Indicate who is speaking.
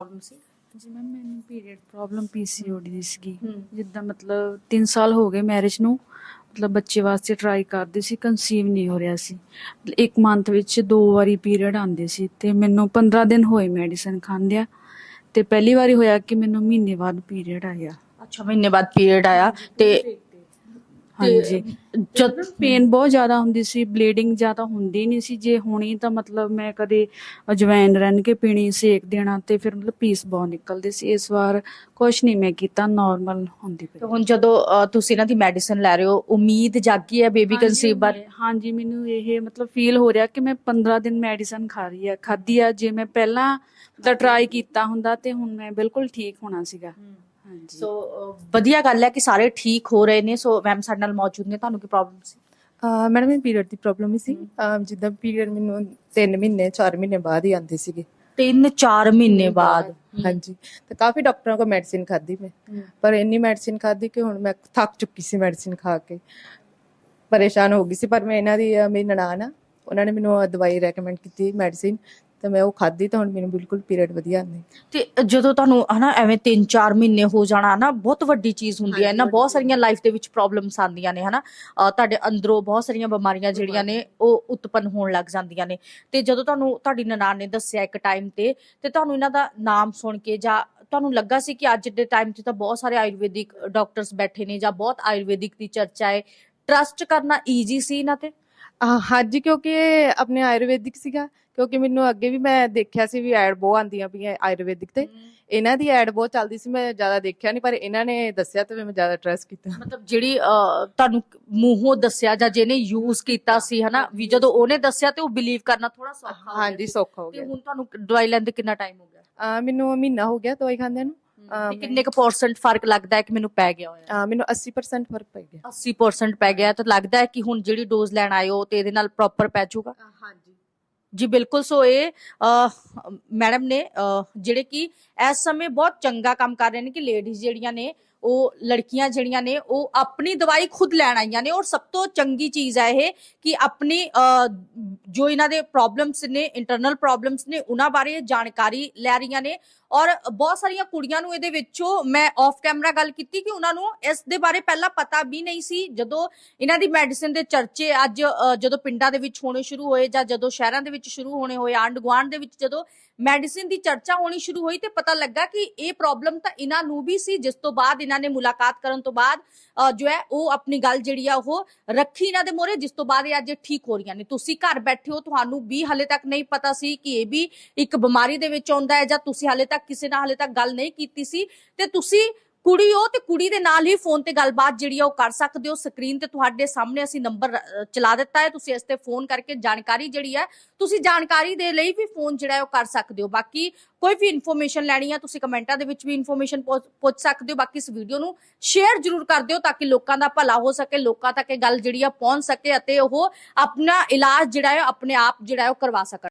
Speaker 1: Problem ਸੀ?
Speaker 2: ਜੀ ma'am ਮੈਨੂੰ period problem PCOD ਦੀ ਸੀਗੀ। ਜਿੱਦਾਂ ਮਤਲਬ 3 ਸਾਲ ਹੋ ਗਏ ਮੈਰਿਜ ਨੂੰ ਮਤਲਬ ਬੱਚੇ ਵਾਸਤੇ ਟਰਾਈ ਕਰਦੀ ਸੀ ਕਨਸੀਵ ਨਹੀਂ ਹੋ ਰਿਹਾ ਸੀ। ਮਤਲਬ ਇੱਕ ਮੰਥ ਵਿੱਚ ਦੋ ਵਾਰੀ ਪੀਰੀਅਡ ਆਉਂਦੇ ਸੀ ਤੇ ਮੈਨੂੰ 15 ਦਿਨ ਹੋਏ ਮੈਡੀਸਨ ਖਾਂਦਿਆਂ। ਤੇ ਪਹਿਲੀ ਵਾਰੀ ਹੋਇਆ ਕਿ ਮੈਨੂੰ ਮਹੀਨੇ ਬਾਅਦ ਪੀਰੀਅਡ ਆਇਆ।
Speaker 1: ਅੱਛਾ ਮਹੀਨੇ ਬਾਅਦ ਪੀਰੀਅਡ ਆਇਆ ਤੇ
Speaker 2: ਹਾਂਜੀ।
Speaker 1: ਜਦ
Speaker 2: ਪੇਨ ਬਹੁਤ ਜ਼ਿਆਦਾ ਹੁੰਦੀ ਸੀ ਬਲੀਡਿੰਗ ਜ਼ਿਆਦਾ ਹੁੰਦੀ ਨਹੀਂ ਸੀ ਜੇ ਹੋਣੀ ਤਾਂ ਮਤਲਬ ਮੈਂ ਕਦੇ ਅਜਵਾਇਨ ਰਣ ਕੇ ਪੀਣੀ ਸੇਕ ਦੇਣਾ ਤੇ ਫਿਰ ਮਤਲਬ ਪੀਸ ਬਹੁਤ ਨਿਕਲਦੇ ਸੀ। ਇਸ ਵਾਰ ਕੁਝ ਨਹੀਂ ਮੈਂ ਕੀਤਾ ਨਾਰਮਲ ਹੁੰਦੀ ਪਈ।
Speaker 1: ਹੁਣ ਜਦੋਂ ਤੁਸੀਂ ਇਹਨਾਂ ਦੀ ਮੈਡੀਸਿਨ ਲੈ ਰਹੇ ਹੋ ਉਮੀਦ ਜਾਗੀ ਹੈ ਬੇਬੀ ਕਨਸੀਵ ਬਾਰੇ?
Speaker 2: ਹਾਂਜੀ ਮੈਨੂੰ ਇਹ ਮਤਲਬ ਫੀਲ ਹੋ ਰਿਹਾ ਕਿ ਮੈਂ 15 ਦਿਨ ਮੈਡੀਸਨ ਖਾ ਰਹੀ ਆ ਖਾਧੀ ਆ ਜੇ ਮੈਂ ਪਹਿਲਾਂ ਮਤਲਬ ਟਰਾਈ ਕੀਤਾ ਹੁੰਦਾ ਤੇ ਹੁਣ ਮੈਂ ਬਿਲਕੁਲ ਠੀਕ ਹੋਣਾ ਸੀਗਾ।
Speaker 1: ਸੋ ਵਧੀਆ ਗੱਲ ਹੈ ਕਿ ਸਾਰੇ ਠੀਕ ਹੋ ਰਹੇ ਨੇ ਸੋ ਮੈਮ ਸਾਡੇ ਨਾਲ ਮੌਜੂਦ ਨੇ ਤੁਹਾਨੂੰ ਕੀ ਪ੍ਰੋਬਲਮ ਸੀ?
Speaker 3: ਮੈਡਮ ਇਹ ਪੀਰੀਅਡ ਦੀ ਪ੍ਰੋਬਲਮ ਹੀ ਸੀ। ਜਿੱਦਾਂ ਪੀਰੀਅਡ ਮੈਨੂੰ 3 ਮਹੀਨੇ 4 ਮਹੀਨੇ ਬਾਅਦ ਹੀ ਆਉਂਦੇ ਸੀਗੇ।
Speaker 1: 3-4 ਮਹੀਨੇ ਬਾਅਦ
Speaker 3: ਹਾਂਜੀ। ਤੇ ਕਾਫੀ ਡਾਕਟਰਾਂ ਕੋਲ ਮੈਡੀਸਿਨ ਖਾਧੀ ਮੈਂ। ਪਰ ਇੰਨੀ ਮੈਡੀਸਿਨ ਖਾਧੀ ਕਿ ਹੁਣ ਮੈਂ ਥੱਕ ਚੁੱਕੀ ਸੀ ਮੈਡੀਸਿਨ ਖਾ ਕੇ। ਪਰੇਸ਼ਾਨ ਹੋ ਗਈ ਸੀ ਪਰ ਮੈਂ ਇਹਨਾਂ ਦੀ ਮੇਰੀ ਨਨਾਣ ਆ ਉਹਨਾਂ ਨੇ ਮੈਨੂੰ ਦਵਾਈ ਰეკਮੈਂਡ ਕੀਤੀ ਮੈਡੀਸਿਨ ਤੇ ਮੈਂ ਉਹ ਖਾਧੀ ਤਾਂ ਹੁਣ ਮੈਨੂੰ ਬਿਲਕੁਲ ਪੀਰੀਅਡ ਵਧੀਆ ਆਉਂਦੇ
Speaker 1: ਤੇ ਜਦੋਂ ਤੁਹਾਨੂੰ ਹਨਾ ਐਵੇਂ 3-4 ਮਹੀਨੇ ਹੋ ਜਾਣਾ ਨਾ ਬਹੁਤ ਵੱਡੀ ਚੀਜ਼ ਹੁੰਦੀ ਹੈ। ਨਾ ਬਹੁਤ। ਸਾਰੀਆਂ ਲਾਈਫ ਦੇ ਵਿੱਚ ਪ੍ਰੋਬਲਮਸ ਆਉਂਦੀਆਂ ਨੇ ਹਨਾ। ਤੁਹਾਡੇ ਅੰਦਰੋਂ ਬਹੁਤ ਸਾਰੀਆਂ ਬਿਮਾਰੀਆਂ ਜਿਹੜੀਆਂ ਨੇ ਉਹ ਉਤਪੰਨ ਹੋਣ ਲੱਗ ਜਾਂਦੀਆਂ ਨੇ। ਤੇ ਜਦੋਂ ਤੁਹਾਨੂੰ ਤੁਹਾਡੀ ਨਨਾਣ ਨੇ ਦੱਸਿਆ ਇੱਕ ਟਾਈਮ ਤੇ ਤੇ ਤੁਹਾਨੂੰ ਇਹਨਾਂ ਦਾ ਨਾਮ ਸੁਣ ਕੇ ਜਾਂ ਤੁਹਾਨੂੰ ਲੱਗਾ ਸੀ ਕਿ ਅੱਜ ਦੇ ਟਾਈਮ 'ਚ ਤਾਂ ਬਹੁਤ ਸਾਰੇ ਆਯੁਰਵੈਦਿਕ ਡਾਕਟਰਸ ਬੈਠੇ ਨੇ ਜਾਂ ਬਹੁਤ ਆਯੁਰਵੈਦਿਕ ਦੀ ਚਰਚਾ ਹੈ। ਟਰਸਟ ਕਰਨਾ ਈਜ਼ੀ ਸੀ ਇਹਨਾਂ ਤੇ?
Speaker 3: ਹਾਂਜੀ ਕਿਉਂਕਿ ਇਹ ਆਪਣੇ ਆਯੁਰਵੈਦਿਕ ਸੀਗਾ। ਕਿਉਂਕਿ ਮੈਨੂੰ ਅੱਗੇ ਵੀ ਮੈਂ ਦੇਖਿਆ ਸੀ ਵੀ ਐਡ ਬਹੁਤ ਆਉਂਦੀਆਂ ਪਈਆਂ ਆਯੁਰਵੈਦਿਕ ਤੇ। ਇਹਨਾਂ ਦੀ ਐਡ ਬਹੁਤ ਚੱਲਦੀ ਸੀ ਮੈਂ ਜ਼ਿਆਦਾ ਦੇਖਿਆ ਨਹੀਂ ਪਰ ਇਹਨਾਂ ਨੇ ਦੱਸਿਆ ਤੇ ਮੈਂ ਜ਼ਿਆਦਾ ਟਰਸਟ ਕੀਤਾ।
Speaker 1: ਮਤਲਬ ਜਿਹੜੀ ਤੁਹਾਨੂੰ ਮੂੰਹੋਂ ਦੱਸਿਆ ਜਾਂ ਜਿਹਨੇ ਯੂਜ਼ ਕੀਤਾ ਸੀ ਹਨਾ ਵੀ ਜਦੋਂ ਉਹਨੇ ਦੱਸਿਆ ਤੇ ਉਹ ਬਿਲੀਵ ਕਰਨਾ ਥੋੜਾ ਸੌਖਾ ਹੋ ਗਿਆ
Speaker 3: ਹਾਂਜੀ। ਸੌਖਾ ਹੋ
Speaker 1: ਤੇ
Speaker 3: ਗਿਆ।
Speaker 1: ਹੁਣ ਤੁਹਾਨੂੰ ਦਵਾਈ ਲੈਂਦੇ ਕਿੰਨਾ ਟਾਈਮ ਹੋ ਗਿਆ?
Speaker 3: ਮੈਨੂੰ ਮਹੀਨਾ ਹੋ ਗਿਆ ਦਵਾਈ ਖਾਂਦਿਆਂ ਨੂੰ।
Speaker 1: ਤੇ ਕਿੰਨੇ ਕੁ ਪਰਸੈਂਟ ਫ਼ਰਕ ਲੱਗਦਾ ਹੈ ਕਿ ਮੈਨੂੰ ਪੈ ਗਿਆ ਹੋਇਆ?
Speaker 3: ਅਹ ਮੈਨੂੰ 80% ਫ਼ਰਕ ਪੈ ਗਿਆ।
Speaker 1: 80% ਪੈ ਗਿਆ ਤਾਂ ਲੱਗਦਾ ਹੈ ਕਿ ਹੁਣ ਜਿਹੜੀ ਡੋਜ਼ ਲੈਣ ਆਏ ਹੋ ਤੇ ਇਹਦੇ ਨਾਲ ਪ੍ਰੋਪਰ ਪੈ ਜਾਊਗਾ?
Speaker 3: ਹਾਂਜੀ।
Speaker 1: ਜੀ ਬਿਲਕੁਲ ਸੋ ਇਹ ਮੈਡਮ ਨੇ ਜਿਹੜੇ ਕਿ ਇਸ ਸਮੇਂ ਬਹੁਤ ਚੰਗਾ ਕੰਮ ਕਰ ਰਹੇ ਨੇ ਕਿ ਲੇਡੀਜ਼ ਜਿਹੜੀਆਂ ਨੇ ਉਹ ਲੜਕੀਆਂ ਜਿਹੜੀਆਂ ਨੇ ਉਹ ਆਪਣੀ ਦਵਾਈ ਖੁਦ ਲੈਣ ਆਈਆਂ ਨੇ ਔਰ ਸਭ ਤੋਂ ਚੰਗੀ ਚੀਜ਼ ਹੈ ਇਹ ਕਿ ਆਪਣੀ ਅਹ, ਜੋ ਇਹਨਾਂ ਦੇ ਪ੍ਰੋਬਲਮਸ ਨੇ ਇੰਟਰਨਲ ਪ੍ਰੋਬਲਮਸ ਨੇ ਉਹਨਾਂ ਬਾਰੇ ਜਾਣਕਾਰੀ ਲੈ ਰਹੀਆਂ ਨੇ ਔਰ ਬਹੁਤ ਸਾਰੀਆਂ ਕੁੜੀਆਂ ਨੂੰ ਇਹਦੇ ਵਿੱਚੋਂ ਮੈਂ ਆਫ ਕੈਮਰਾ ਗੱਲ ਕੀਤੀ ਕਿ ਉਹਨਾਂ ਨੂੰ ਇਸ ਦੇ ਬਾਰੇ ਪਹਿਲਾਂ ਪਤਾ ਵੀ ਨਹੀਂ ਸੀ। ਜਦੋਂ ਇਹਨਾਂ ਦੀ ਮੈਡੀਸਿਨ ਦੇ ਚਰਚੇ ਅੱਜ ਜਦੋਂ ਪਿੰਡਾਂ ਦੇ ਵਿੱਚ ਹੋਣੇ ਸ਼ੁਰੂ ਹੋਏ ਜਾਂ ਜਦੋਂ ਸ਼ਹਿਰਾਂ ਦੇ ਵਿੱਚ ਸ਼ੁਰੂ ਹੋਣੇ ਹੋਏ ਆਂਡ ਗੁਆਂਢ ਦੇ ਵਿੱਚ ਜਦੋਂ ਮੈਡੀਸਿਨ ਦੀ ਚਰਚਾ ਹੋਣੀ ਸ਼ੁਰੂ ਹੋਈ ਤੇ ਪਤਾ ਲੱਗਾ ਕਿ ਇਹ ਪ੍ਰੋਬਲਮ ਤਾਂ ਇਹਨਾਂ ਨੂੰ ਵੀ ਸੀ ਜਿਸ ਤੋਂ ਬਾਅਦ ਇਹਨਾਂ ਨੇ ਮੁਲਾਕਾਤ ਕਰਨ ਤੋਂ ਬਾਅਦ ਜੋ ਹੈ, ਉਹ ਆਪਣੀ ਗੱਲ ਜਿਹੜੀ ਆ, ਉਹ ਰੱਖੀ ਇਹਨਾਂ ਦੇ ਮੋਰੇ ਜਿਸ ਤੋਂ ਬਾਅਦ ਇਹ ਅੱਜ ਠੀਕ ਹੋ ਰਹੀਆਂ ਨੇ। ਤੁਸੀਂ ਘਰ ਬੈਠੇ ਹੋ, ਤੁਹਾਨੂੰ ਵੀ ਹਲੇ ਤੱਕ ਨਹੀਂ ਪਤਾ ਸੀ ਕਿ ਇਹ ਵੀ ਇੱਕ ਬਿਮਾਰੀ ਦੇ ਵਿੱਚ ਆਉਂਦਾ ਹੈ ਜਾਂ ਤੁਸੀਂ ਹਲੇ ਤੱਕ ਕਿਸੇ ਨਾਲ ਹਲੇ ਤੱਕ ਗੱਲ ਨਹੀਂ ਕੀਤੀ ਸੀ। ਤੇ ਤੁਸੀਂ ਕੁੜੀ ਹੋ ਤੇ ਕੁੜੀ ਦੇ ਨਾਲ ਹੀ ਫੋਨ ਤੇ ਗੱਲਬਾਤ ਜਿਹੜੀ ਆ ਉਹ ਕਰ ਸਕਦੇ ਹੋ। ਸਕਰੀਨ ਤੇ ਤੁਹਾਡੇ ਸਾਹਮਣੇ ਅਸੀਂ ਨੰਬਰ ਚਲਾ ਦਿੱਤਾ ਹੈ। ਤੁਸੀਂ ਇਸ ਤੇ ਫੋਨ ਕਰਕੇ ਜਾਣਕਾਰੀ ਜਿਹੜੀ ਹੈ, ਤੁਸੀਂ ਜਾਣਕਾਰੀ ਦੇ ਲਈ ਵੀ ਫੋਨ ਜਿਹੜਾ ਉਹ ਕਰ ਸਕਦੇ ਹੋ। ਬਾਕੀ ਕੋਈ ਵੀ ਇਨਫੋਰਮੇਸ਼ਨ ਲੈਣੀ ਹੈ ਤੁਸੀਂ ਕਮੈਂਟਾਂ ਦੇ ਵਿੱਚ ਵੀ ਇਨਫੋਰਮੇਸ਼ਨ ਪੁੱਛ ਸਕਦੇ ਹੋ। ਬਾਕੀ ਇਸ ਵੀਡੀਓ ਨੂੰ ਸ਼ੇਅਰ ਜ਼ਰੂਰ ਕਰ ਦਿਓ ਤਾਂ ਕਿ ਲੋਕਾਂ ਦਾ ਭਲਾ ਹੋ ਸਕੇ, ਲੋਕਾਂ ਤੱਕ ਇਹ ਗੱਲ ਜਿਹੜੀ ਆ ਪਹੁੰਚ ਸਕੇ ਅਤੇ ਉਹ ਆਪਣਾ ਇਲਾਜ ਜਿਹੜਾ ਹੈ, ਆਪਣੇ ਆਪ ਜਿਹੜਾ ਉਹ ਕਰਵਾ ਸਕਣ।